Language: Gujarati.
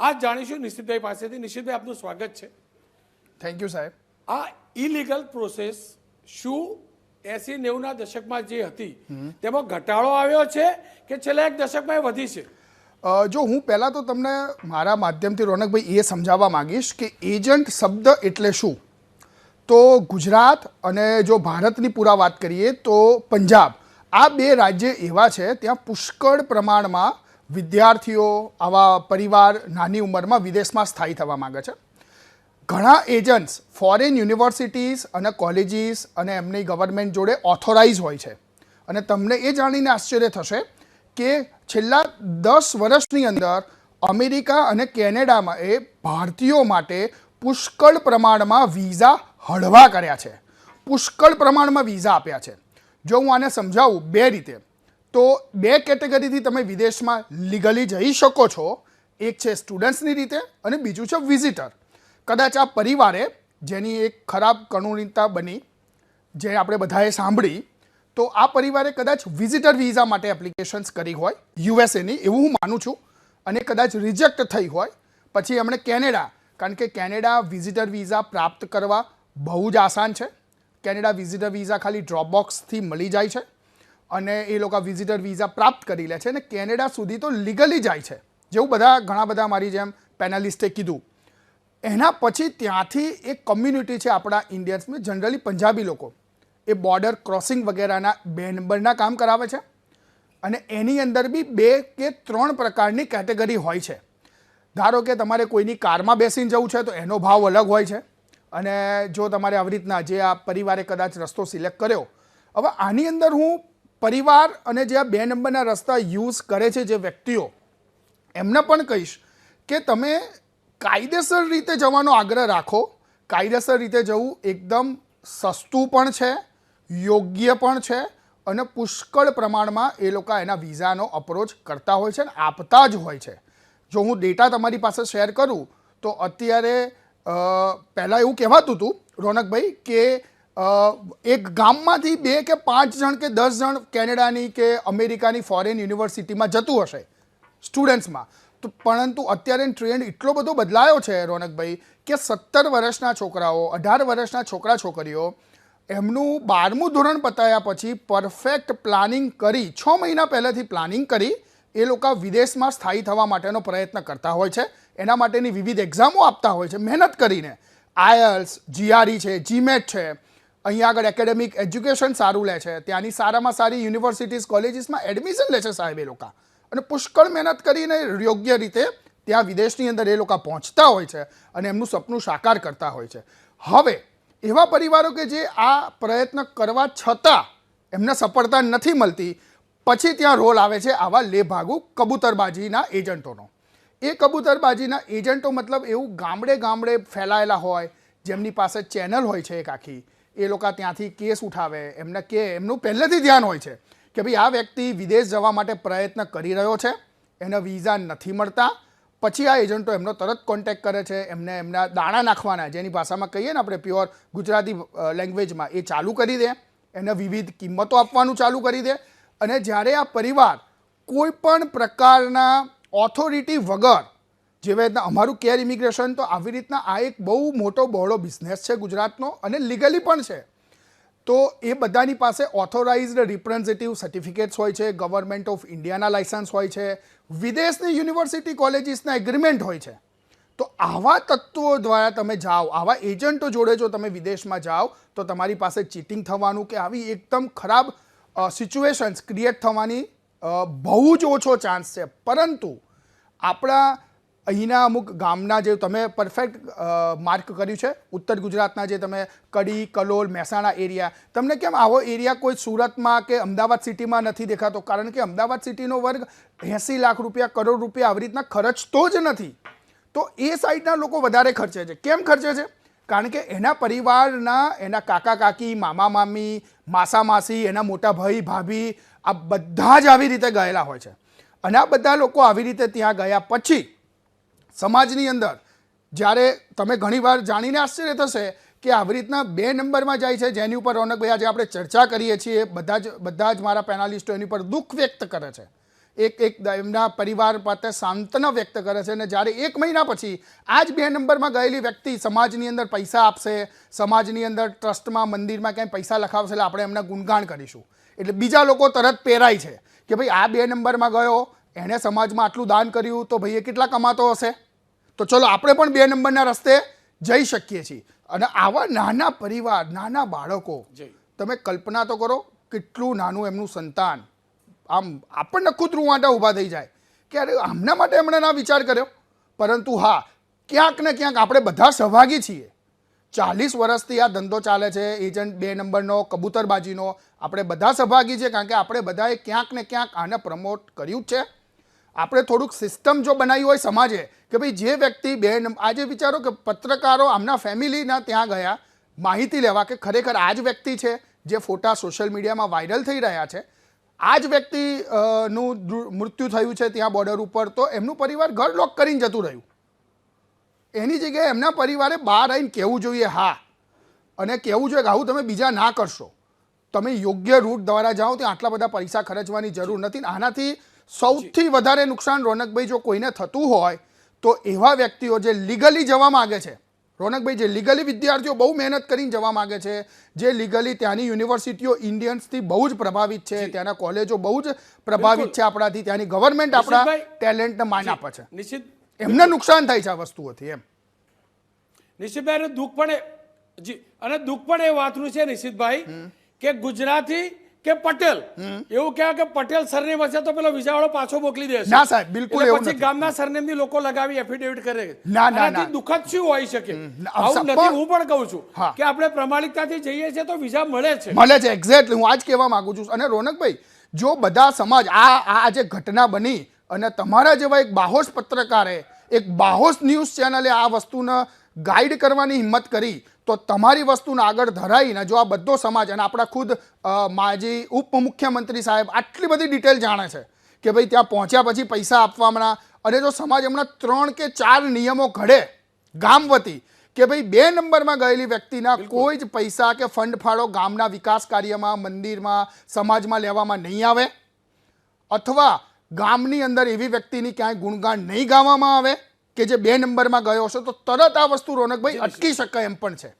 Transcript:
આજ જાણીશું નિશિતભાઈ પાસેથી. નિશિતભાઈ આપનું સ્વાગત છે. થેન્ક યુ સાહેબ. આ ઇલીગલ પ્રોસેસ શું? એસી નેવુંના દશકમાં જે હતી તેમાં ઘટાડો આવ્યો છે કે છેલ્લા એક દશકમાં એ વધી છે? જો હું પહેલાં તો તમને મારા માધ્યમથી રોનકભાઈ એ સમજાવવા માંગીશ કે એજન્ટ શબ્દ એટલે શું? તો ગુજરાત અને જો ભારતની પૂરા વાત કરીએ તો પંજાબ. આ બે રાજ્ય એવા છે ત્યાં પુષ્કળ પ્રમાણમાં વિદ્યાર્થીઓ આવા પરિવાર નાની ઉંમરમાં વિદેશમાં સ્થાયી થવા માગે છે. ઘણા એજન્ટ્સ ફોરેન યુનિવર્સિટીઝ અને કોલેજીસ અને એમની ગવર્મેન્ટ જોડે ઓથોરાઇઝ હોય છે. અને તમને એ જાણીને આશ્ચર્ય થશે કે છેલ્લા દસ વર્ષની અંદર અમેરિકા અને કેનેડામાં એ ભારતીયો માટે પુષ્કળ પ્રમાણમાં વિઝા હળવા કર્યા છે. પુષ્કળ પ્રમાણમાં વિઝા આપ્યા છે. જો હું આને સમજાવું બે રીતે. તો બે કેટેગરીથી તમે વિદેશમાં લીગલી જઈ શકો છો. એક છે સ્ટુડન્ટ્સની રીતે અને બીજું છે વિઝિટર કદાચ આ પરિવારે જેની એક ખરાબ કણુનિતા બની, જે આપણે બધાએ સાંભળી, તો આ પરિવારે કદાચ વિઝિટર વિઝા માટે એપ્લિકેશન્સ કરી હોય યુએસએની એવું હું માનું છું. અને કદાચ રિજેક્ટ થઈ હોય, પછી એમણે કેનેડા, કારણ કે કેનેડા વિઝિટર વિઝા પ્રાપ્ત કરવા બહુ જ આસાન છે. કેનેડા વિઝિટર વિઝા ખાલી ડ્રોપબોક્સથી મળી જાય છે. અને એ લોકો વિઝિટર વિઝા પ્રાપ્ત કરી લે છે અને કેનેડા સુધી તો લીગલી જાય છે. જેવું બધા ઘણા બધા મારી જેમ પેનલિસ્ટે કીધું. એના પછી ત્યાંથી એક કમ્યુનિટી છે આપણા ઇન્ડિયન્સમાં જનરલી પંજાબી લોકો. એ બોર્ડર ક્રોસિંગ વગેરેના બે નંબરના કામ કરાવે છે. અને એની અંદર બી બે કે ત્રણ પ્રકારની કેટેગરી હોય છે. ધારો કે તમારે કોઈની કારમાં બેસીને જવું છે તો એનો ભાવ અલગ હોય છે. અને જો તમારે આવી રીતના જે આ પરિવારે કદાચ રસ્તો સિલેક્ટ કર્યો. હવે આની અંદર હું પરિવાર અને જે આ બે નંબરના રસ્તા યુઝ કરે છે જે વ્યક્તિઓ, એમને પણ કહીશ કે તમે કાયદેસર રીતે જવાનો આગ્રહ રાખો. કાયદેસર રીતે જવું એકદમ સસ્તું પણ છે, યોગ્ય પણ છે અને પુષ્કળ પ્રમાણમાં એ લોકો એના વિઝાનો અપ્રોચ કરતા હોય છે અને આપતા જ હોય છે. જો હું ડેટા તમારી પાસે શેર કરું તો અત્યારે પહેલાં એવું કહેવાતું હતું રોનકભાઈ કે એક ગામમાંથી બે કે પાંચ જણ કે દસ જણ કેનેડાની કે અમેરિકાની ફોરેન યુનિવર્સિટીમાં જતું હશે, સ્ટુડન્ટ્સમાં. તો પરંતુ અત્યારે ટ્રેન્ડ એટલો બધો બદલાયો છે રોનકભાઈ, કે સત્તર વર્ષના છોકરાઓ, અઢાર વર્ષના છોકરા છોકરીઓ, એમનું બારમું ધોરણ પતાયા પછી પરફેક્ટ પ્લાનિંગ કરી, છ મહિના પહેલાંથી પ્લાનિંગ કરી, એ લોકો વિદેશમાં સ્થાયી થવા માટેનો પ્રયત્ન કરતા હોય છે. એના માટેની વિવિધ એક્ઝામો આપતા હોય છે. મહેનત કરીને. આયલ્સ, જીઆરઈ છે, જીમેટ છે અહીંયા આગળ એકેડેમિક એજ્યુકેશન સારું લે છે. ત્યાંની સારામાં સારી યુનિવર્સિટીઝ કોલેજીસમાં એડમિશન લે છે સાહેબ એ લોકો. અને પુષ્કળ મહેનત કરીને યોગ્ય રીતે ત્યાં વિદેશની અંદર એ લોકો પહોંચતા હોય છે અને એમનું સપનું સાકાર કરતા હોય છે. હવે, એવા પરિવારો કે જે આ પ્રયત્ન કરવા છતાં એમને સફળતા નથી મળતી, પછી ત્યાં રોલ આવે છે આવા લેભાગુ કબૂતરબાજીના એજન્ટોનો. એ કબૂતરબાજીના એજન્ટો મતલબ એવું ગામડે ગામડે ફેલાયેલા હોય, જેમની પાસે ચેનલ હોય છે એક આખી. એ લોકો ત્યાંથી કેસ ઉઠાવે. એમને કે, એમનું પહેલેથી ધ્યાન હોય છે કે ભાઈ આ વ્યક્તિ વિદેશ જવા માટે પ્રયત્ન કરી રહ્યો છે, એને વિઝા નથી મળતા. પછી આ એજન્ટો એમનો તરત કોન્ટેક્ટ કરે છે, એમને એમના દાણા નાખવાના, જેની ભાષામાં કહીએ ને આપણે પ્યોર ગુજરાતી લેંગ્વેજમાં, એ ચાલુ કરી દે. એને વિવિધ કિંમતો આપવાનું ચાલુ કરી દે. અને જ્યારે આ પરિવાર કોઈ પણ પ્રકારના ઓથોરિટી વગર જેવી રીતના અમારું કેર ઇમિગ્રેશન તો આવી રીતના આ એક બહુ મોટો બહોળો બિઝનેસ છે ગુજરાતનો અને લીગલી પણ છે. તો એ બધાની પાસે ઓથોરાઇઝડ રિપ્રેઝેન્ટેટિવ સર્ટિફિકેટ્સ હોય છે ગવર્મેન્ટ ઓફ ઇન્ડિયાના લાયસન્સ હોય છે, વિદેશની યુનિવર્સિટી કોલેજીસના એગ્રીમેન્ટ હોય છે. તો આવા તત્વો દ્વારા તમે જાઓ, આવા એજન્ટો જોડે જો તમે વિદેશમાં જાઓ, તો તમારી પાસે ચીટિંગ થવાનું કે આવી એકદમ ખરાબ સિચ્યુએશન્સ ક્રિએટ થવાની બહુ જ ઓછો ચાન્સ છે. પરંતુ આપણા અહીંના અમુક ગામના જે તમે પરફેક્ટ માર્ક કર્યું છે, ઉત્તર ગુજરાતના જે તમે કડી, કલોલ, મહેસાણા એરિયા તમને કેમ આવો એરિયા કોઈ સુરતમાં કે અમદાવાદ સિટીમાં નથી દેખાતો? કારણ કે અમદાવાદ સિટીનો વર્ગ એંસી લાખ રૂપિયા, કરોડ રૂપિયા આવી રીતના ખર્ચતો જ નથી. તો એ સાઈડના લોકો વધારે ખર્ચે છે. કેમ ખર્ચે છે? કારણ કે એના પરિવારના, એના કાકા કાકી, મામા મામી, માસા માસી, એના મોટા ભાઈ, ભાભી આ બધા જ આવી રીતે ગયેલા હોય છે. અને આ બધા લોકો આવી રીતે ત્યાં ગયા પછી સમાજની અંદર. જ્યારે તમે ઘણીવાર જાણીને આશ્ચર્ય થશે કે આવી રીતના બે નંબરમાં જાય છે, જેની ઉપર રોનકભાઈ આજે આપણે ચર્ચા કરીએ છીએ, બધા જ બધા જ મારા પેનાલિસ્ટો એની ઉપર દુઃખ વ્યક્ત કરે છે. એક એક એમના પરિવાર પાસે સાંત્વના વ્યક્ત કરે છે અને જ્યારે એક મહિના પછી આ જ બે નંબરમાં ગયેલી વ્યક્તિ સમાજની અંદર પૈસા આપશે, સમાજની અંદર ટ્રસ્ટમાં, મંદિરમાં ક્યાંય પૈસા લખાવશે એટલે આપણે એમના ગુણગાન કરીશું. એટલે બીજા લોકો તરત પહેરાય છે કે ભાઈ આ બે નંબરમાં ગયો, એણે સમાજમાં આટલું દાન કર્યું તો ભાઈ એ કેટલા કમાતો હશે? તો ચલો આપણે પણ બે નંબરના રસ્તે જઈ શકીએ છીએ. અને આવા નાના પરિવાર નાના બાળકો. તમે કલ્પના તો કરો કેટલું નાનું એમનું સંતાન. આમ આપણને ખુદ રૂવાટા ઊભા થઈ જાય. કે અરે આમના માટે એમણે ના વિચાર કર્યો? પરંતુ હા ક્યાંક ને ક્યાંક આપણે બધા સહભાગી છીએ. ચાલીસ વર્ષથી આ ધંધો ચાલે છે એજન્ટ બે નંબરનો કબૂતરબાજીનો. આપણે બધા સહભાગી છે કારણ કે આપણે બધાએ ક્યાંક ને ક્યાંક આને પ્રમોટ કર્યું જ છે. આપણે થોડુંક સિસ્ટમ જો બનાવી હોય સમાજે, કે ભાઈ જે વ્યક્તિ બેન, આજે વિચારો કે પત્રકારો આમના ફેમિલીના ત્યાં ગયા, માહિતી લેવા કે ખરેખર આ જ વ્યક્તિ છે જે ફોટા સોશિયલ મીડિયામાં વાયરલ થઈ રહ્યા છે. આ જ વ્યક્તિ નું મૃત્યુ થયું છે ત્યાં બોર્ડર ઉપર, તો એમનું પરિવાર ઘર લોક કરીને જતું રહ્યું. એની જગ્યાએ એમના પરિવારે બહાર આવીને કહેવું જોઈએ, હા. અને કહેવું જોઈએ કે, આવું તમે બીજા ના કરશો. તમે યોગ્ય રૂટ દ્વારા જાઓ, ત્યાં આટલા બધા પૈસા ખર્ચવાની જરૂર નથી આનાથી સૌથી વધારે નુકસાન રોનકભાઈ જો કોઈને થતું હોય તો એવા વ્યક્તિઓ જે લીગલી જવા માગે છે રોનકભાઈ જે લીગલી વિદ્યાર્થીઓ બહુ મહેનત કરીને જવા માગે છે જે લીગલી ત્યાંની યુનિવર્સિટીઓ ઇન્ડિયન્સથી બહુ જ પ્રભાવિત છે ત્યાંના કોલેજો બહુ જ પ્રભાવિત છે આપણાથી ત્યાંની ગવર્મેન્ટ આપણા ટેલેન્ટને માન આપે છે. નિશ્ચિત એમને નુકસાન થાય છે આ વસ્તુઓથી એમ. નિશિતભાઈ દુઃખ પણ જી. અને દુઃખ પણ એ વાતનું છે નિશિતભાઈ કે ગુજરાતી કે પટેલ? એવું કહેવાય કે પટેલ સરનેમ હશે તો પેલો વિઝાવાળો પાછો મોકલી દેશે. ના સાહેબ, બિલકુલ એવું નથી. ગામના સરનેમની લોકો લગાવી એફિડેવિટ કરે. ના, ના, ના. દુખદ શું હોઈ શકે? આવું નથી હું પણ કહું છું કે આપણે પ્રમાણિકતાથી જઈએ છીએ તો વિઝા મળે છે. મળે છે એક્ઝેક્ટલી હું આજ કહેવા માંગુ છું. અને રોનકભાઈ જો બધા સમાજ આ આ જે ઘટના બની અને તમારા જેવા એક બાહોશ પત્રકારે એક બાહોશ ન્યૂઝ ચેનલે આ વસ્તુને ગાઈડ કરવાની હિંમત કરી તો તમારી વસ્તુને આગળ ધરાવીને જો આ બધો સમાજ અને આપણા ખુદ માજી ઉપમુખ્યમંત્રી સાહેબ આટલી બધી ડિટેલ જાણે છે કે ભાઈ ત્યાં પહોંચ્યા પછી પૈસા આપવામાં અને જો સમાજ હમણાં ત્રણ કે ચાર નિયમો ઘડે ગામ વતી કે ભાઈ બે નંબરમાં ગયેલી વ્યક્તિના કોઈ જ પૈસા કે ફંડ ફાળો ગામના વિકાસ કાર્યમાં મંદિરમાં સમાજમાં લેવામાં નહીં આવે અથવા ગામની અંદર એવી વ્યક્તિની ક્યાંય ગુણગાન નહીં ગાવામાં આવે કે જે બે નંબરમાં ગયો હશે તો તરત આ વસ્તુ રોનકભાઈ અટકી શકાય એમ પણ છે.